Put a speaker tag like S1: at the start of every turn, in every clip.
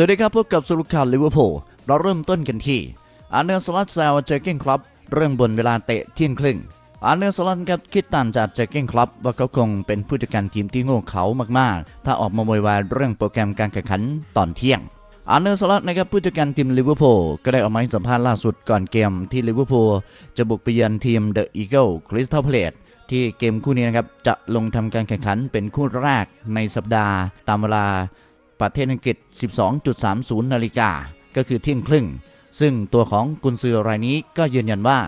S1: สวัสดีครับพบกับสรุปข่าลิเวอร์พูลเราเริ่มต้นกันที่อาร์เนลสลัดแซวเจอร์เก้นคลับเรื่องบนเวลาเตะเที่ยงครึ่งอาร์เนลสลัดครับคิดต่างจากเจอร์เก้นคลับว่าเขาคงเป็นผู้จัดการทีมที่โง่เขามากๆ ถ้าออกมาโวยวายเรื่องโปรแกรมการแข่งขันตอนเที่ยงอาร์เนลสลัดนะครับผู้จัดการทีมลิเวอร์พูลก็ได้ออกมาให้สัมภาษณ์ล่าสุดก่อนเกมที่ลิเวอร์พูลจะบุกไปเยือนทีมเดอะอีเกิลคริสตัลเพลทที่เกมคู่นี้นะครับจะลงทำการแข่งขันเป็นคู่แรกในสัปดาห์ตามเวลา ประเทศอังกฤษ 12.30 นาฬิกา ก็คือเที่ยงครึ่ง ซึ่งตัวของกุนซือรายนี้ก็ยืนยันว่า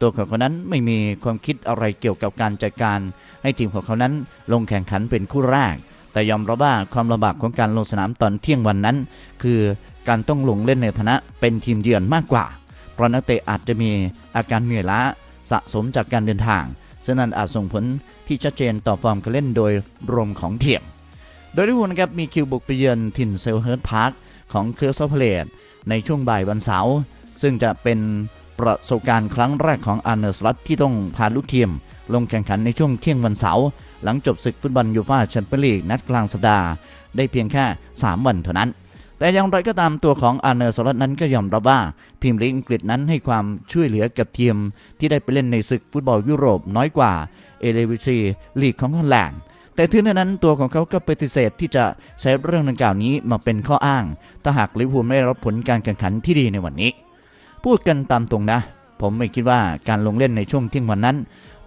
S1: ตัวของเขานั้นไม่มีความคิดอะไรเกี่ยวกับการจัดการ ให้ทีมของเขานั้นลงแข่งขันเป็นคู่แรก แต่ยอมรับว่าความลำบากของการลงสนามตอนเที่ยงวันนั้น คือการต้องลงเล่นในฐานะเป็นทีมเยือนมากกว่า เพราะนักเตะอาจจะมีอาการเหนื่อยล้าสะสมจากการเดินทาง ซึ่งนั้นอาจส่งผลที่ชัดเจนต่อฟอร์มการเล่นโดยรวมของทีม โดยลิเวอร์พูลนะครับมีคิวบุกไปเยือนถิ่นเซลเฮิร์ตพาร์คของเคอร์ซอเพลตในช่วงบ่ายวันเสาร์ซึ่งจะเป็นประสบการณ์ครั้งแรกของอาร์เนอร์สลัตที่ต้องพาลูกทีม ลงแข่งขันในช่วงเที่ยงวันเสาร์หลังจบศึกฟุตบอลยูฟ่าแชมเปี้ยนลีกนัดกลางสัปดาห์ได้เพียงแค่ 3 วันเท่านั้น แต่อย่างไรก็ตามตัวของอาร์เนอร์สลัตนั้นก็ยอมรับว่าพรีเมียร์ลีกอังกฤษนั้นให้ความช่วยเหลือกับทีม ที่ได้ไปเล่นในศึกฟุตบอลยุโรปน้อยกว่าเอเลวิซีลีกของฮอลแลนด์ แต่ถึงนั้นตัวของเขาก็ปฏิเสธที่จะใช้เรื่องดังกล่าวนี้มาเป็นข้ออ้าง ถ้าหากลิเวอร์พูลไม่ได้รับผลการแข่งขันที่ดีในวันนี้ พูดกันตามตรงนะ ผมไม่คิดว่าการลงเล่นในช่วงเที่ยงวันนั้น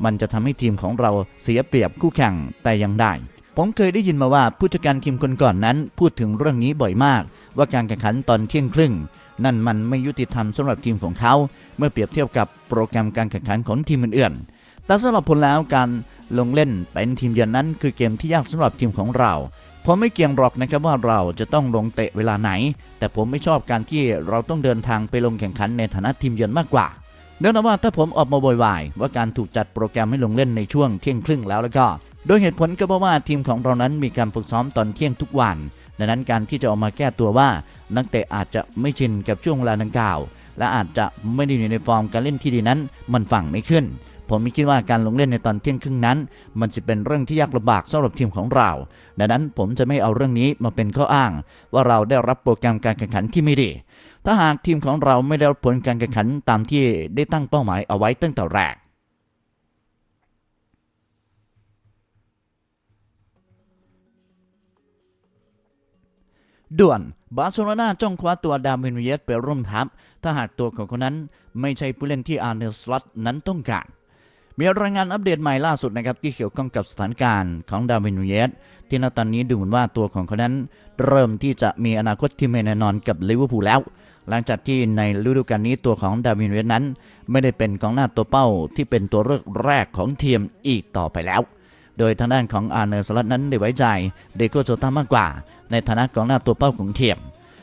S1: มันจะทำให้ทีมของเราเสียเปรียบคู่แข่งแต่ยังได้ ผมเคยได้ยินมาว่าผู้จัดการทีมคนก่อนนั้น พูดถึงเรื่องนี้บ่อยมาก ว่าการแข่งขันตอนเที่ยงครึ่ง นั่นมันไม่ยุติธรรมสำหรับทีมของเขา เมื่อเปรียบเทียบกับโปรแกรมการแข่งขันของทีมอื่นๆแต่สำหรับผมแล้วการ ลงเล่นเป็นทีมเยือนนั้นคือเกมที่ยากสำหรับทีมของเรา ผมไม่เกี่ยงหรอกนะครับว่าเราจะต้องลงเตะเวลาไหน แต่ผมไม่ชอบการที่เราต้องเดินทางไปลงแข่งขันในฐานะทีมเยือนมากกว่าเนื่องจากว่าถ้าผมออกมาโวยวายว่าการถูกจัดโปรแกรมให้ลงเล่นในช่วงเที่ยงครึ่งแล้วแล้วก็ โดยเหตุผลก็เพราะว่าทีมของเรานั้นมีการฝึกซ้อมตอนเที่ยงทุกวัน ดังนั้นการที่จะออกมาแก้ตัวว่า นักเตะอาจจะไม่ชินกับช่วงเวลาดังกล่าว และอาจจะไม่ได้อยู่ในฟอร์มการเล่นที่ดีนั้น มันฟังไม่ขึ้น ผมไม่คิดว่าการลงเล่นในตอนเที่ยงครึ่งนั้น มันจะเป็นเรื่องที่ยากลำบากสำหรับทีมของเรา ดังนั้นผมจะไม่เอาเรื่องนี้มาเป็นข้ออ้าง ว่าเราได้รับโปรแกรมการแข่งขันที่ไม่ดี ถ้าหากทีมของเราไม่ได้รับผลการแข่งขันตามที่ได้ตั้งเป้าหมายเอาไว้ตั้งแต่แรกด่วน บาร์เซโลนาจ้องคว้าตัวดาร์วินนูเยสไปร่วมทัพ ถ้าหากตัวของคนนั้นไม่ใช่ผู้เล่นที่อาร์เนลสล็อตนั้นต้องการ มีรายงานอัปเดตใหม่ล่าสุดนะครับที่เกี่ยวข้องกับสถานการณ์ของดาวินนูเยสที่ณตอนนี้ดูเหมือนว่าตัวของเขานั้น เริ่มที่จะมีอนาคตที่ไม่แน่นอนกับลิเวอร์พูลแล้ว หลังจากที่ในฤดูกาลนี้ตัวของดาวินนูเยสนั้น ไม่ได้เป็นกองหน้าตัวเป้าที่เป็นตัวเลือกแรกของทีมอีกต่อไปแล้ว โดยทางด้านของอาร์เนอร์สลัดนั้นได้ไว้ใจเดโกโจตามากกว่า ในฐานะกองหน้าตัวเป้าของทีม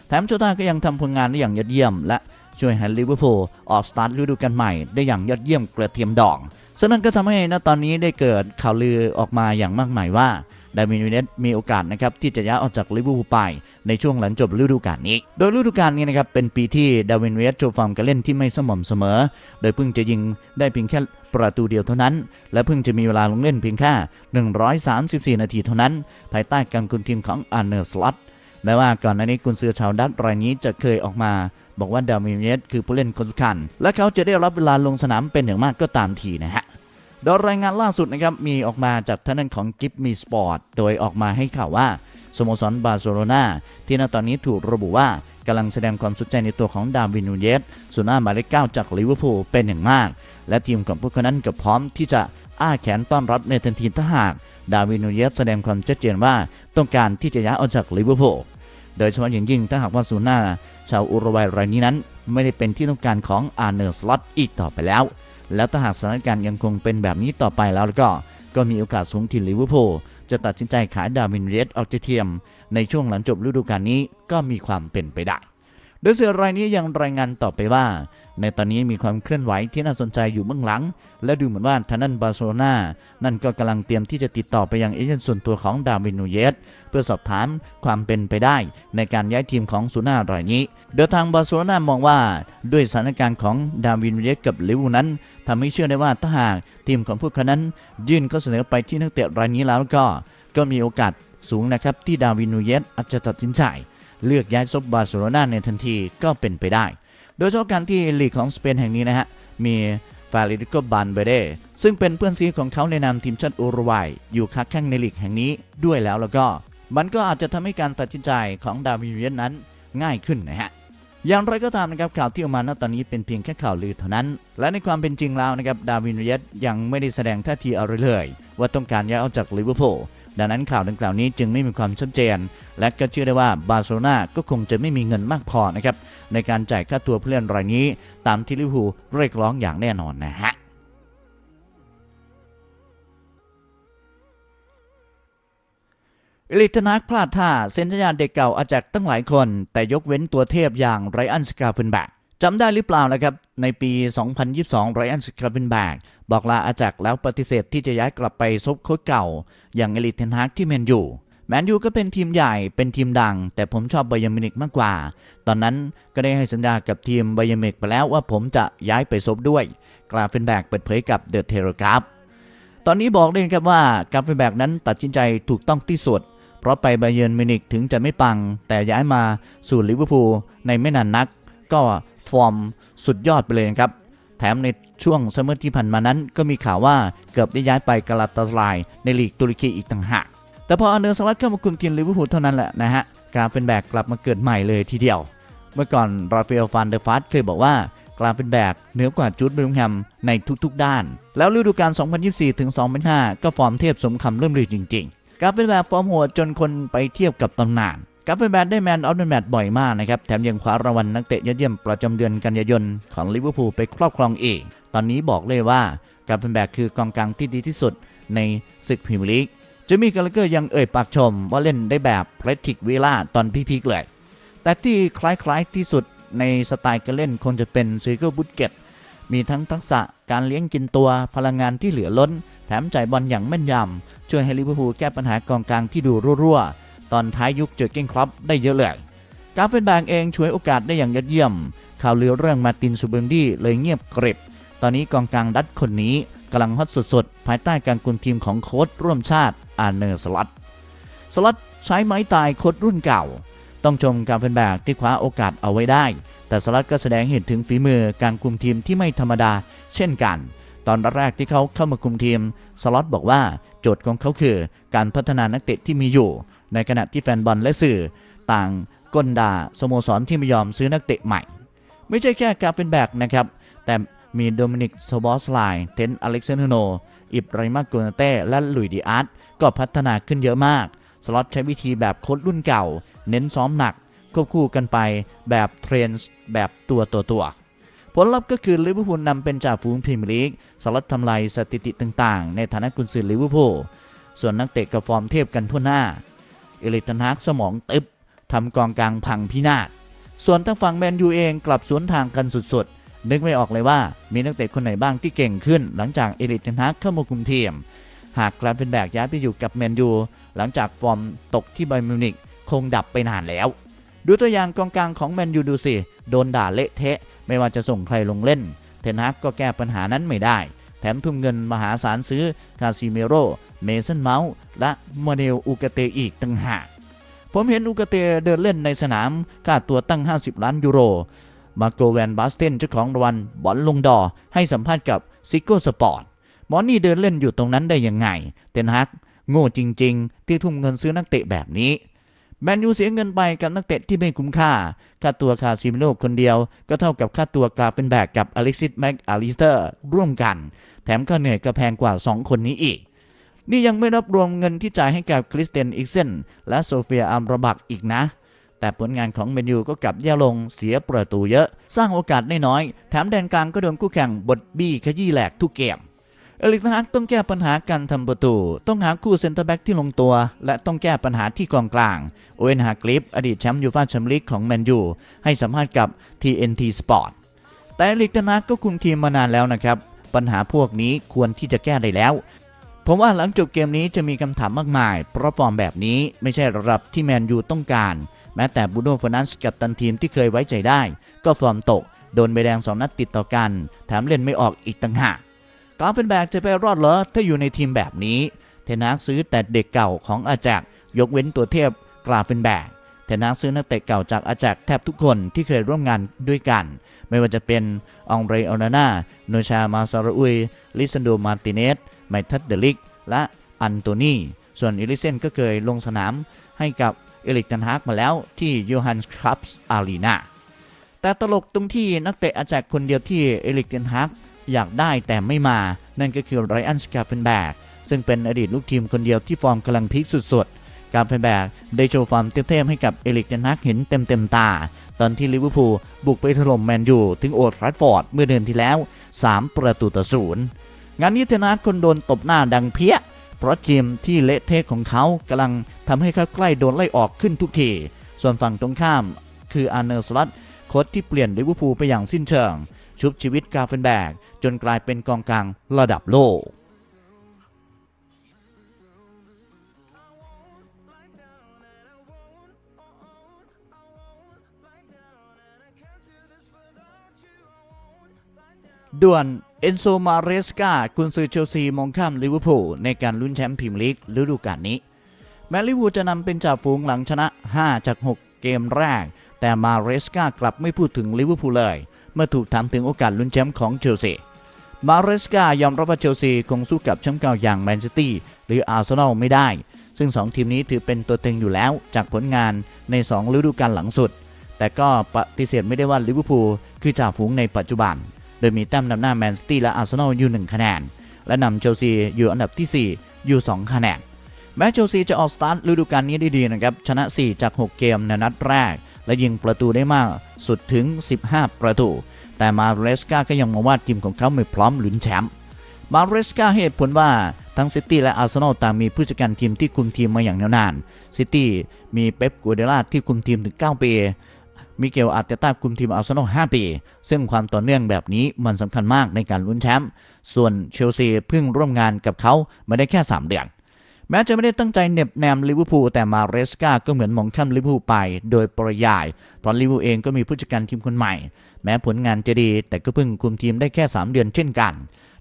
S1: แถมโจตาก็ยังทำผลงานได้อย่างยอดเยี่ยม และช่วยให้ลิเวอร์พูลออกสตาร์ทฤดูกาลใหม่ได้อย่างยอดเยี่ยมกระเทียมดอง ซึ่งนั่นก็ทำให้ณตอนนี้ได้เกิดข่าวลือออกมาอย่างมากมายว่าดาร์วินนูเนสมีโอกาสนะครับที่จะย้ายออกจากลิเวอร์พูลไปในช่วงหลังจบฤดูกาลนี้ โดยฤดูกาลนี้นะครับเป็นปีที่ดาวินเนสโชว์ฟอร์มการเล่นที่ไม่สม่ำเสมอ โดยเพิ่งจะยิงได้เพียงแค่ประตูเดียวเท่านั้น และเพิ่งจะมีเวลาลงเล่นเพียงแค่ 134 นาทีเท่านั้น ภายใต้การคุมทีมของอาร์เนอร์สลัตแม้ว่าก่อนหน้านี้กุนซือชาวดัตช์รายนี้จะเคยออกมาบอกว่าดาวินเนสคือผู้เล่นคนสำคัญและเขาจะได้รับเวลาลงสนามเป็นอย่างมากก็ตามทีนะฮะ โดยรายงานล่าสุดนะครับมีออกมาจากท่านันของกิฟมีสปอร์ตโดยออกมาให้ข่าวว่าสโมสรบาร์เซโลนาที่ณตอนนี้ถูกระบุว่ากำลังแสดงความสนใจในตัวของดาวินูเยสสุน่าหมายเลขเก้าจากลิเวอร์พูลเป็นอย่างมาก และทีมของพวกเขานั้นก็พร้อมที่จะอ้าแขนต้อนรับในทันทีถ้าหาก ดาวินนูเยสแสดงความชัดเจนว่าต้องการที่จะย้ายออกจากลิเวอร์พูลโดยเฉพาะอย่างยิ่งถ้าหากว่าซูน่าชาวอุรุกวัยรายนี้นั้น ไม่ได้เป็นที่ต้องการของอาร์เนอร์สล็อตอีกต่อไปแล้ว แล้วถ้าหากสถานการณ์ยังคงเป็นแบบนี้ต่อไปแล้วก็ ก็มีโอกาสสูงที่ลิเวอร์พูลจะตัดสินใจขายดาวินเรสออกจากทีมในช่วงหลังจบฤดูกาลนี้ก็มีความเป็นไปได้ โดยสื่อรายนี้ยังรายงานต่อไปว่า ในตอนนี้มีความเคลื่อนไหวที่น่าสนใจอยู่เบื้องหลัง และดูเหมือนว่าทางนั้นบาร์เซโลนานั่นก็กำลังเตรียมที่จะติดต่อไปยังเอเจนต์ส่วนตัวของดาวินนูเยสเพื่อสอบถามความเป็นไปได้ ในการย้ายทีมของซูน่ารายนี้โดยทางบาร์เซโลนามองว่าด้วยสถานการณ์ของดาวินนูเยสกับลิเวอร์พูลนั้นทำให้เชื่อได้ว่าถ้าหากทีมของพวกเขานั้น ยื่นข้อเสนอไปที่นักเตะรายนี้แล้วก็ก็มีโอกาสสูงนะครับที่ดาวินนูเยสอาจจะตัดสินใจเลือกย้ายซบบาร์เซโลนาในทันทีก็เป็นไปได้ โดยเฉพาะการที่ลีกของสเปนแห่งนี้นะฮะ มีฟาริโกบานเบเดซึ่งเป็นเพื่อนซีของเขาในนามทีมชาติอุรุกวัยอยู่ค้าแข่งในลีกแห่งนี้ด้วยแล้วแล้วก็ มันก็อาจจะทำให้การตัดสินใจของดาวินเวียนนั้นง่ายขึ้นนะฮะอย่างไรก็ตามนะครับข่าวที่ออกมาณตอนนี้เป็นเพียงแค่ข่าวลือเท่านั้น และในความเป็นจริงแล้วนะครับดาวินเวียสยังไม่ได้แสดงท่าทีอะไรเลย ว่าต้องการย้ายออกจากลิเวอร์พูล ดังนั้นข่าวดังกล่าวนี้จึงไม่มีความชัดเจน และก็เชื่อได้ว่าบาร์เซโลนาก็คงจะไม่มีเงินมากพอนะครับในการจ่ายค่าตัวผู้เล่นรายนี้ ตามที่ลิเวอร์พูลเรียกร้องอย่างแน่นอนนะฮะเอลิทนักพลาดท่าเซ็นสัญญาเด็กเก่าอาจากตั้งหลายคน แต่ยกเว้นตัวเทพอย่างไรอันสกาเฟนแบกจำได้หรือเปล่านะครับในปี 2022ไรอันสกาเฟนแบก บอกลาอาจากแล้วปฏิเสธที่จะย้ายกลับไปซบโค้ชเก่า อย่างเอลิกเทนฮากที่แมนยูแมนยูก็เป็นทีมใหญ่เป็นทีมดัง แต่ผมชอบไบยามินิกมากกว่า ตอนนั้นก็ได้ให้สัญญากับทีมไบยามินิกไปแล้วว่าผมจะย้ายไปซบด้วย กลาเฟนแบกเปิดเผยกับเดอะเทเลกราฟตอนนี้บอกเลยครับว่ากราเฟนแบกนั้นตัดสินใจถูกต้องที่สุด เพราะไปไบเยิร์นมินิกถึงจะไม่ปัง แต่ย้ายมาสู่ลิเวอร์พูลในไม่นานนัก ก็ฟอร์มสุดยอดไปเลยครับ แถมใน ช่วงซัมเมอร์ที่ผ่านมานั้นก็มีข่าวว่าเกือบได้ย้ายไปกาลาตาสลายในลีกตุรกีอีกต่างหาก แต่พออันเดอร์สลัดเข้ามาคุมทีมลิเวอร์พูลเท่านั้นแหละนะฮะกราเฟนแบกกลับมาเกิดใหม่เลยทีเดียว เมื่อก่อนราฟาเอลฟานเดอร์ฟาสเคยบอกว่ากราเฟนแบกเหนือกว่าจูดเบลลิงแฮมในทุกๆด้าน แล้วฤดูกาล 2024 ถึง 2025 ก็ฟอร์มเทียบสมคำเริ่มลือจริงๆ กราฟเฟนแบกฟอร์มโหดจนคนไปเทียบกับตำนาน กราฟเฟนแบกได้แมนออฟเดอะแมตช์บ่อยมากนะครับ แถมยังคว้ารางวัลนักเตะยอดเยี่ยมประจำเดือนกันยายนของลิเวอร์พูลไปครอบครองเอง อนนี้บอกเลยว่ากาเฟนแบกคือกองกลางที่ดีที่สุดในศึกพรีเมียร์ลีกเจมี่กาลเกอร์ยังเอ่ยปากชมว่าเล่นได้แบบเพลติกเวล่าตอนพีคๆเลย แต่ที่คล้ายๆที่สุดในสไตล์การเล่นคงจะเป็นซีเกิลบุตเกตมีทั้งทักษะการเลี้ยงกินตัวพลังงานที่เหลือล้น แถมจ่ายบอลอย่างแม่นยำ ช่วยให้ลิเวอร์พูลแก้ปัญหากองกลางที่ดูรั่วๆ ตอนท้ายยุคเจอเก้งครอปได้เยอะเลยกาเฟนแบงเองช่วยโอกาสได้อย่างยอดเยี่ยม ข่าวลือเรื่องมาตินซูเบนดี้เลยเงียบกริบ ตอนนี้กองกลางดัตคนนี้กำลังฮอตสุดๆ ภายใต้การกุมทีมของโค้ชร่วมชาติอาร์เนอร์สลัตสลัตใช้ไม้ตายโค้ชรุ่นเก่า ต้องชมการเฟนแบกที่คว้าโอกาสเอาไว้ได้ แต่สลัดก็แสดงเห็นถึงฝีมือการคุมทีมที่ไม่ธรรมดา เช่นกัน ตอนแรกที่เขาเข้ามาคุมทีมสล็อตบอกว่าโจทย์ของเขาคือ การพัฒนานักเตะที่มีอยู่ ในขณะที่แฟนบอลและสื่อ ต่างก้นด่าสโมสรที่ไม่ยอมซื้อนักเตะใหม่ ไม่ใช่แค่การเป็นแบกนะครับแต่ มีโดมินิกโซบอสไลน์เทนอเล็กซานโน อิบไรมาโกนเต้ และลุยดิอาร์ตก็พัฒนาขึ้นเยอะมาก สล็อตใช้วิธีแบบโค้ดรุ่นเก่า เน้นซ้อมหนัก ควบคู่กันไปแบบเทรนส์แบบตัวตัวตัวผลลัพธ์ก็คือลิเวอร์พูลนำเป็นจ่าฝูงพรีเมียร์ลีกสลัดทำลายสถิติต่างๆ ในฐานะกุนซือลิเวอร์พูลส่วนนักเตะกับฟอร์มเทพกันทั่วหน้า เอลิกตันฮากสมองตึบทำกองกลางพังพินาศส่วนทางฝั่งแมนยูเองกลับสวนทางกันสุดๆ นึกไม่ออกเลยว่ามีนักเตะคนไหนบ้างที่เก่งขึ้น หลังจากเอลิกตันฮากเข้ามาคุมทีม หากกลายเป็นแบกย้ายไปอยู่กับแมนยูหลังจากฟอร์มตกที่ไบร์มิวนิกคงดับไปนานแล้ว ดูตัวอย่างกองกลางของแมนยูดูสิ โดนด่าเละเทะ ไม่ว่าจะส่งใครลงเล่น เทนฮักก็แก้ปัญหานั้นไม่ได้ แถมทุ่มเงินมหาศาลซื้อคาซิเมโร เมสันเมาส์และโมเดลอูกาเตอีกต่างหากผมเห็นอูกาเตเดินเล่นในสนามค่าตัวตั้ง 50 ล้านยูโร มาโกแวนบาสเทนเจ้าของรางวัลบอลลงดอให้สัมภาษณ์กับซิโก้สปอร์ตมอนี่เดินเล่นอยู่ตรงนั้นได้ยังไงเทนฮักโง่จริง ๆ ที่ทุ่มเงินซื้อนักเตะแบบนี้แมนยูเสียเงินไปกับนักเตะที่ไม่คุ้มค่า ค่าตัวคาซิมิโนคนเดียว ก็เท่ากับค่าตัวกราเป็นแบกกับอเล็กซิสแม็กอาลิสเตอร์ร่วมกัน แถมค่าเหนื่อยก็แพงกว่า 2 คนนี้อีก นี่ยังไม่นับรวมเงินที่จ่ายให้กับคริสเตนอิกเซนและโซเฟียอัมรบักอีกนะ แต่ผลงานของแมนยูก็กลับแย่ลงเสียประตูเยอะ สร้างโอกาสได้น้อย แถมแดนกลางก็โดนคู่แข่งบดบี้ขยี้แหลกทุกเกมเอลิกนะฮักต้องแก้ปัญหาการทำประตู ต้องหาคู่เซนเตอร์แบ็กที่ลงตัว และต้องแก้ปัญหาที่กองกลางโอเวนฮากลิฟอดีตแชมป์ยูฟ่าแชมเปี้ยนลีกของแมนยูให้สัมภาษณ์กับ TNT Sport แต่เอลิกนะฮักก็คุมทีมมานานแล้วนะครับ ปัญหาพวกนี้ควรที่จะแก้ได้แล้วผมว่าหลังจบเกมนี้จะมีคำถามมากมาย เพราะฟอร์มแบบนี้ไม่ใช่ระดับที่แมนยูต้องการ แม้แต่บูโน่ฟอนันส์กับตันทีมที่เคยไว้ใจได้ ก็ฟอร์มตก โดนใบแดงสองนัดติดต่อกัน แถมเล่นไม่ออกอีกต่างหากกราฟเป็นแบกจะไปรอดเหรอถ้าอยู่ในทีมแบบนี้ เทนักซื้อแต่เด็กเก่าของอาแจกยกเว้นตัวเทพกราฟเป็นแบกเทนฮากซื้อนักเตะเก่าจากอาแจกแทบทุกคนที่เคยร่วมงานด้วยกัน ไม่ว่าจะเป็นองเรออนาน่าโนชามาซาราอุยลิซันโดมาร์ติเนสไมทัตเดลิก และอันโตนีส่วนอิลิเซนก็เคยลงสนามให้กับ เอลิกตันฮากมาแล้วที่ยูฮันส์คัพส์อารีนาแต่ตลกตรงที่นักเตะอาแจกคนเดียวที่เอลิกตันฮากอยากได้แต่ไม่มา นั่นก็คือไรอันสกาเฟนแบกซึ่งเป็นอดีตลูกทีมคนเดียวที่ฟอร์มกำลังพีคสุดๆ การเฟนแบกได้โชว์ฟอร์มเต็มๆให้กับเอลิกตันฮากเห็นเต็มๆตา ตอนที่ลิเวอร์พูลบุกไปถล่มแมนยูถึงโอลด์แทราฟฟอร์ดเมื่อเดือนที่แล้ว 3 ประตูต่อศูนย์งานนี้เทนากคนโดนตบหน้าดังเพี้ย เพราะทีมที่เละเทะของเขากำลังทำให้เขาใกล้โดนไล่ออกขึ้นทุกที ส่วนฝั่งตรงข้าม คืออาร์เนอร์สลัตโค้ชที่เปลี่ยนลิเวอร์พูลไปอย่างสิ้นเชิง ชุบชีวิตกาเฟนแบก จนกลายเป็นกองกลางระดับโลกด่วน เอนโซมาเรสกากุนซือเชลซีมองข้ามลิเวอร์พูลในการลุ้นแชมป์พรีเมียร์ลีกฤดูกาลนี้ แม้ลิวูจะนำเป็นจ่าฝูงหลังชนะ 5 จาก 6 เกมแรก แต่มาเรสกากลับไม่พูดถึงลิเวอร์พูลเลย เมื่อถูกถามถึงโอกาสลุ้นแชมป์ของเชลซี มาเรสกายอมรับว่าเชลซีคงสู้กับแชมป์เก่าอย่างแมนซิตี้หรืออาร์เซนอลไม่ได้ ซึ่ง 2 ทีมนี้ถือเป็นตัวเต็งอยู่แล้วจากผลงานใน 2 ฤดูกาลหลังสุด แต่ก็ปฏิเสธไม่ได้ว่าลิเวอร์พูลคือจ่าฝูงในปัจจุบัน โดยมีแต้มนำหน้าแมนซิตี้และอาร์เซนอลอยู่ 1 คะแนน และนำเชลซีอยู่อันดับที่ 4 อยู่ 2 คะแนน แม้เชลซีจะออกสตาร์ทฤดูกาลนี้ได้ดีนะครับ ชนะ 4 จาก 6 เกมในนัดแรก และยิงประตูได้มากสุดถึง 15 ประตู แต่มาเรสกาก็ยังมองว่าทีมของเขาไม่พร้อมลุ้นแชมป์ มาเรสกาเหตุผลว่าทั้งซิตี้และอาร์เซนอลต่างมีผู้จัดการทีมที่คุมทีมมาอย่างยาวนาน ซิตี้มีเป๊ปกัวเดล่าที่คุมทีมถึง 9 ปี มิเกลอาร์เตต้าคุมทีมอาร์เซนอล5ปี ซึ่งความต่อเนื่องแบบนี้มันสำคัญมากในการลุ้นแชมป์ส่วนเชลซีเพิ่งร่วมงานกับเขามาได้แค่ 3 เดือน แม้จะไม่ได้ตั้งใจเหน็บแนมลิเวอร์พูลแต่มาเรสกาก็เหมือนมองข้ามลิเวอร์พูลไปโดยปริยาย เพราะลิเวอร์พูลเองก็มีผู้จัดการทีมคนใหม่ แม้ผลงานจะดีแต่ก็เพิ่งคุมทีมได้แค่ 3 เดือนเช่นกัน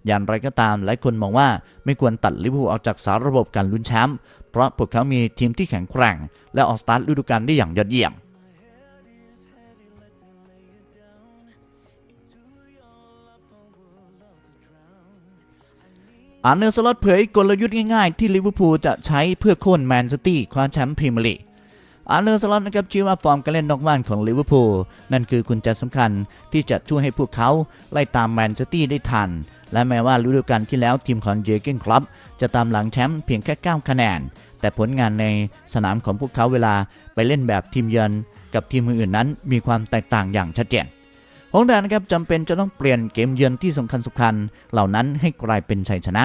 S1: อย่างไรก็ตามหลายคนมองว่าไม่ควรตัดลิเวอร์พูลออกจากสารระบบการลุ้นแชมป์เพราะพวกเขามีทีมที่แข็งแกร่ง และออกสตาร์ทฤดูกาลได้อย่างยอดเยี่ยม อาร์เนอร์สล็อตเผยกลยุทธ์ง่ายๆ ที่ลิเวอร์พูลจะใช้เพื่อโค่นแมนซิตี้คว้าแชมป์พรีเมียร์ลีกอาร์เนอร์สล็อตนะครับชี้ว่าฟอร์มการเล่นนอกบ้านของลิเวอร์พูลนั่นคือกุญแจสำคัญที่จะช่วยให้พวกเขาไล่ตามแมนซิตี้ได้ทัน และแม้ว่าฤดูกาลที่แล้วทีมของเจเกนคลับจะตามหลังแชมป์เพียงแค่ 9 คะแนน แต่ผลงานในสนามของพวกเขาเวลาไปเล่นแบบทีมเยือนกับทีมอื่นๆนั้นมีความแตกต่างอย่างชัดเจน ฮงแดนนะครับจำเป็นจะต้องเปลี่ยนเกมเยือนที่สำคัญสำคัญ เหล่านั้นให้กลายเป็นชัยชนะ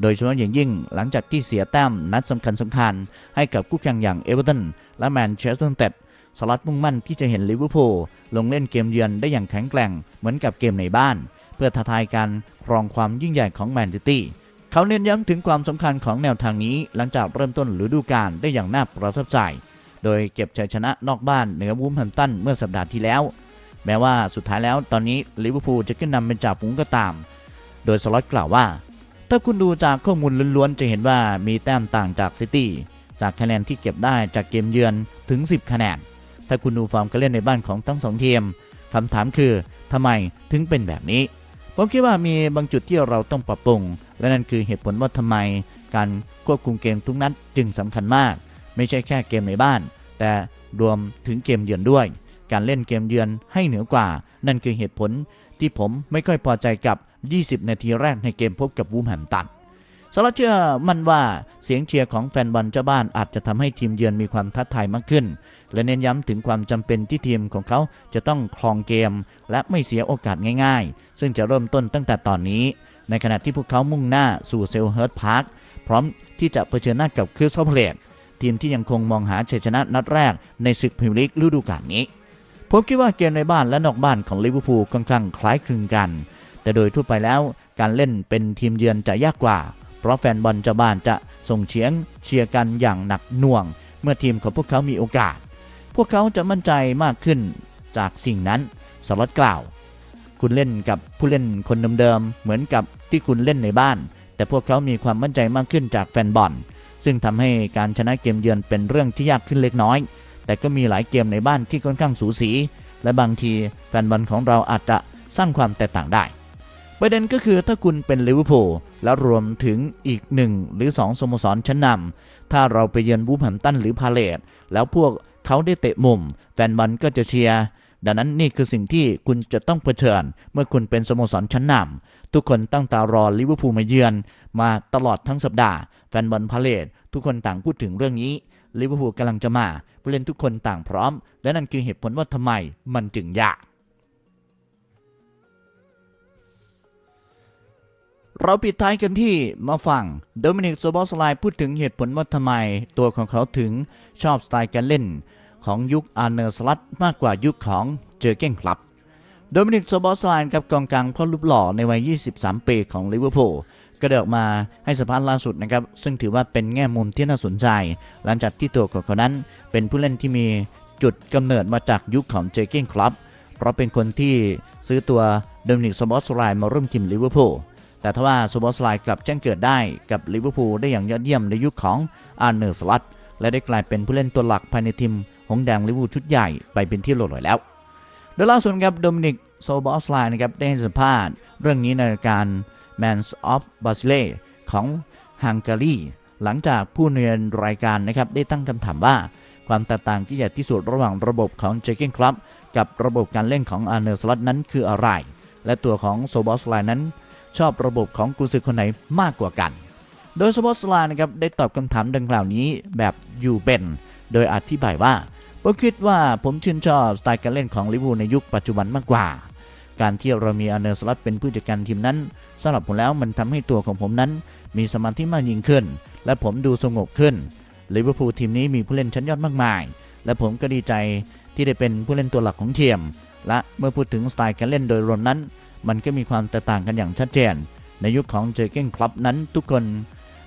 S1: โดยเฉพาะอย่างยิ่งหลังจากที่เสียแต้มนัดสำคัญสำคัญ ให้กับคู่แข่งอย่างเอเวอร์ตันและแมนเชสเตอร์ยูไนเต็ดสลัดมุ่งมั่นที่จะเห็นลิเวอร์พูลลงเล่นเกมเยือนได้อย่างแข็งแกร่งเหมือนกับเกมในบ้าน เพื่อท้าทายการครองความยิ่งใหญ่ของแมนซิตี้เขาเน้นย้ำถึงความสำคัญของแนวทางนี้ หลังจากเริ่มต้นฤดูกาลได้อย่างน่าประทับใจ โดยเก็บชัยชนะนอกบ้านเหนือวูฟแฮมตันเมื่อสัปดาห์ที่แล้ว แม้ว่าสุดท้ายแล้วตอนนี้ลิเวอร์พูลจะขึ้นนำเป็นจ่าฝูงก็ตาม โดยสล็อตกล่าวว่า ถ้าคุณดูจากข้อมูลล้วนๆ จะเห็นว่ามีแต้มต่างจากซิตี้จากคะแนนที่เก็บได้จากเกมเยือนถึง 10 คะแนน ถ้าคุณดูฟอร์มการเล่นในบ้านของทั้งสองทีมคำถามคือทำไมถึงเป็นแบบนี้ ผมคิดว่ามีบางจุดที่เราต้องปรับปรุง และนั่นคือเหตุผลว่าทำไม การควบคุมเกมทุกนัดจึงสำคัญมาก ไม่ใช่แค่เกมในบ้าน แต่รวมถึงเกมเยือนด้วย การเล่นเกมเยือนให้เหนือกว่า นั่นคือเหตุผลที่ผมไม่ค่อยพอใจกับ 20 นาทีแรกในเกมพบกับวูฟแฮมตันสลัดเชื่อมั่นว่าเสียงเชียร์ของแฟนบอลเจ้าบ้านอาจจะทำให้ทีมเยือนมีความท้าทายมากขึ้น และเน้นย้ำถึงความจำเป็นที่ทีมของเขาจะต้องครองเกม และไม่เสียโอกาสง่าย ๆ ซึ่งจะเริ่มต้นตั้งแต่ตอนนี้ ในขณะที่พวกเขามุ่งหน้าสู่เซลเฮิร์ตพาร์คพร้อมที่จะเผชิญหน้ากับคริสตัลเพลตทีมที่ยังคงมองหาชัยชนะนัดแรกในศึกพรีเมียร์ลีกฤดูกาลนี้ ผมคิดว่าเกมในบ้านและนอกบ้านของลิเวอร์พูลค่อนข้างคล้ายคลึงกัน แต่โดยทั่วไปแล้วการเล่นเป็นทีมเยือนจะยากกว่า เพราะแฟนบอลเจ้าบ้านจะส่งเชียงเชียร์กันอย่างหนักหน่วง เมื่อทีมของพวกเขามีโอกาส พวกเขาจะมั่นใจมากขึ้นจากสิ่งนั้นสล็อตกล่าว คุณเล่นกับผู้เล่นคนเดิมๆเหมือนกับที่คุณเล่นในบ้าน แต่พวกเขามีความมั่นใจมากขึ้นจากแฟนบอลซึ่งทำให้การชนะเกมเยือนเป็นเรื่องที่ยากขึ้นเล็กน้อย แต่ก็มีหลายเกมในบ้านที่ค่อนข้างสูสี และบางทีแฟนบอลของเราอาจจะสร้างความแตกต่างได้ประเด็นก็คือถ้าคุณเป็นลิเวอร์พูลและรวมถึงอีกหนึ่งหรือ 2 สโมสรชั้นนำถ้าเราไปเยือนบูแฮมตันหรือพาเลตแล้วพวกเขาได้เตะมุม แฟนบอลก็จะเชียร์ ดังนั้นนี่คือสิ่งที่คุณจะต้องเผชิญ เมื่อคุณเป็นสโมสรชั้นนำทุกคนตั้งตารอลิเวอร์พูลมาเยือน มาตลอดทั้งสัปดาห์แฟนบอลพาเลตทุกคนต่างพูดถึงเรื่องนี้ลิเวอร์พูลกำลังจะมาผู้เล่นทุกคนต่างพร้อม และนั่นคือเหตุผลว่าทำไมมันจึงยากเราปิดท้ายกันที่มาฟังโดมินิกโซบอสไลพูดถึงเหตุผลว่าทำไมตัวของเขาถึงชอบสไตล์การเล่น ของยุคอาร์เนอร์สลัตมากกว่ายุคของเจอเก้งครับ โดมินิกโซบอสไลน์กับกองกลางพ่อรูปหล่อในวัย 23 ปีของลิเวอร์พูลก็ได้ออกมาให้สัมภาษณ์ล่าสุดนะครับ ซึ่งถือว่าเป็นแง่มุมที่น่าสนใจ หลังจากที่ตัวของเขานั้น เป็นผู้เล่นที่มีจุดกำเนิดมาจากยุคของเจอเก้งครับเพราะเป็นคนที่ซื้อตัวโดมินิกโซบอสไลน์มาร่วมทีมลิเวอร์พูลแต่ทว่าโซบอสไลน์กลับแจ้งเกิดได้กับลิเวอร์พูลได้อย่างยอดเยี่ยมในยุคของอาร์เนอร์สลัตและได้กลายเป็นผู้เล่นตัวหลักภายในทีม หงแดงลิเวอร์พูลชุดใหญ่ไปเป็นที่เรียบร้อยแล้ว โดยล่าสุดครับโดมินิกโซบอสไลน์นะครับได้ให้สัมภาษณ์เรื่องนี้ในรายการ Mans of Basile ของฮังการีหลังจากผู้เนียนรายการนะครับได้ตั้งคำถามว่าความแตกต่างที่ใหญ่ที่สุดระหว่างระบบของเจเกนครับกับระบบการเล่นของอาร์เนอร์สลัตนั้นคืออะไร และตัวของโซบอสไลน์นั้น ชอบระบบของกุนซือคนไหนมากกว่ากัน โดยสปอสไลน์นะครับได้ตอบคำถามดังกล่าวนี้แบบอยู่เป็น โดยอธิบายว่า ผมคิดว่าผมชื่นชอบสไตล์การเล่นของลิเวอร์พูลในยุคปัจจุบันมากกว่า การที่เรามีอาร์เนอร์สลัตเป็นผู้จัดการทีมนั้นสำหรับผมแล้วมันทำให้ตัวของผมนั้น มีสมาธิมากยิ่งขึ้น และผมดูสงบขึ้นลิเวอร์พูลทีมนี้มีผู้เล่นชั้นยอดมากมาย และผมก็ดีใจที่ได้เป็นผู้เล่นตัวหลักของทีมและเมื่อพูดถึงสไตล์การเล่นโดยรวมนั้น มันก็มีความแตกต่างกันอย่างชัดเจน ในยุคของเจอเก้งคลับนั้นทุกคน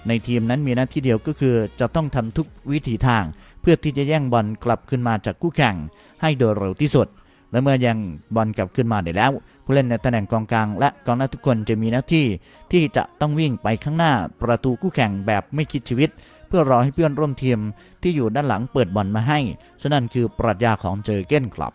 S1: ในทีมนั้นมีหน้าที่เดียวก็คือจะต้องทำทุกวิถีทาง พื่อที่จะแย่งบอลกลับขึ้นมาจากคู่แข่งให้โดยเร็วที่สุด และเมื่อแย่งบอลกลับขึ้นมาได้แล้ว ผู้เล่นในตำแหน่งกองกลาง และกองหน้าทุกคนจะมีหน้าที่ ที่จะต้องวิ่งไปข้างหน้าประตูคู่แข่งแบบไม่คิดชีวิต เพื่อรอให้เพื่อนร่วมทีมที่อยู่ด้านหลังเปิดบอลมาให้ฉะนั้นคือปรัชญาของเจอเก้นคลับ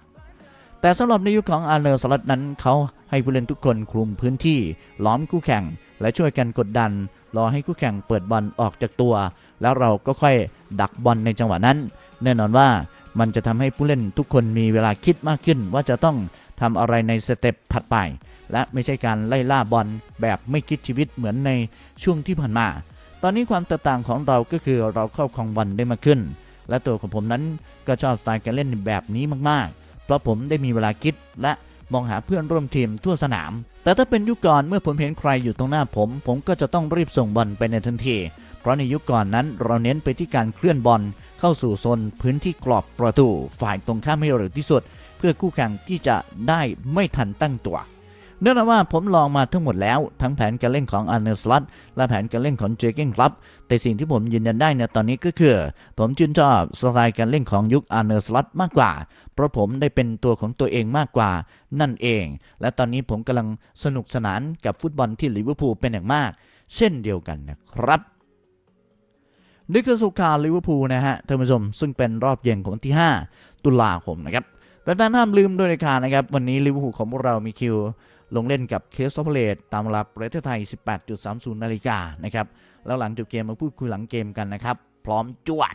S1: แต่สำหรับในยุคของอาร์เนอร์สลัดนั้นเขาให้ผู้เล่นทุกคนคลุมพื้นที่ล้อมคู่แข่ง และช่วยกันกดดัน รอให้คู่แข่งเปิดบอลออกจากตัว แล้วเราก็ค่อยดักบอลในจังหวะนั้น แน่นอนว่ามันจะทำให้ผู้เล่นทุกคนมีเวลาคิดมากขึ้น ว่าจะต้องทำอะไรในสเต็ปถัดไป และไม่ใช่การไล่ล่าบอลแบบไม่คิดชีวิตเหมือนในช่วงที่ผ่านมา ตอนนี้ความแตกต่างของเราก็คือเราเข้าครองบอลได้มากขึ้น และตัวของผมนั้นก็ชอบสไตล์การเล่นแบบนี้มากๆ เพราะผมได้มีเวลาคิดและมองหาเพื่อนร่วมทีมทั่วสนาม แต่ถ้าเป็นยุคก่อนเมื่อผมเห็นใครอยู่ตรงหน้าผม ผมก็จะต้องรีบส่งบอลไปในทันที เพราะในยุคก่อนนั้นเราเน้นไปที่การเคลื่อนบอลเข้าสู่โซนพื้นที่กรอบประตูฝ่ายตรงข้ามให้เร็วที่สุด เพื่อคู่แข่งที่จะได้ไม่ทันตั้งตัวเนื่องจากว่าผมลองมาทั้งหมดแล้ว ทั้งแผนการเล่นของอาร์เนอร์สลัตและแผนการเล่นของเจเกนครับแต่สิ่งที่ผมยืนยันได้ในตอนนี้ก็คือ ผมชื่นชอบสไตล์การเล่นของยุคอาร์เนอร์สลัตมากกว่า เพราะผมได้เป็นตัวของตัวเองมากกว่านั่นเอง และตอนนี้ผมกำลังสนุกสนานกับฟุตบอลที่ลิเวอร์พูลเป็นอย่างมาก เช่นเดียวกันนะครับ นี่คือสุขาลิเวอร์พูลนะฮะท่านผู้ชมซึ่งเป็นรอบเย็นของวันที่ 5 ตุลาคมนะครับแฟนๆห้ามลืมด้วยนะครับนะครับ วันนี้ลิเวอร์พูลของพวกเรามีคิว ลงเล่นกับเคสโซเพลตตามเวลาประเทศไทย 18.30 นาฬิกานะครับ แล้วหลังจบเกมมาพูดคุยหลังเกมกันนะครับ พร้อมจวด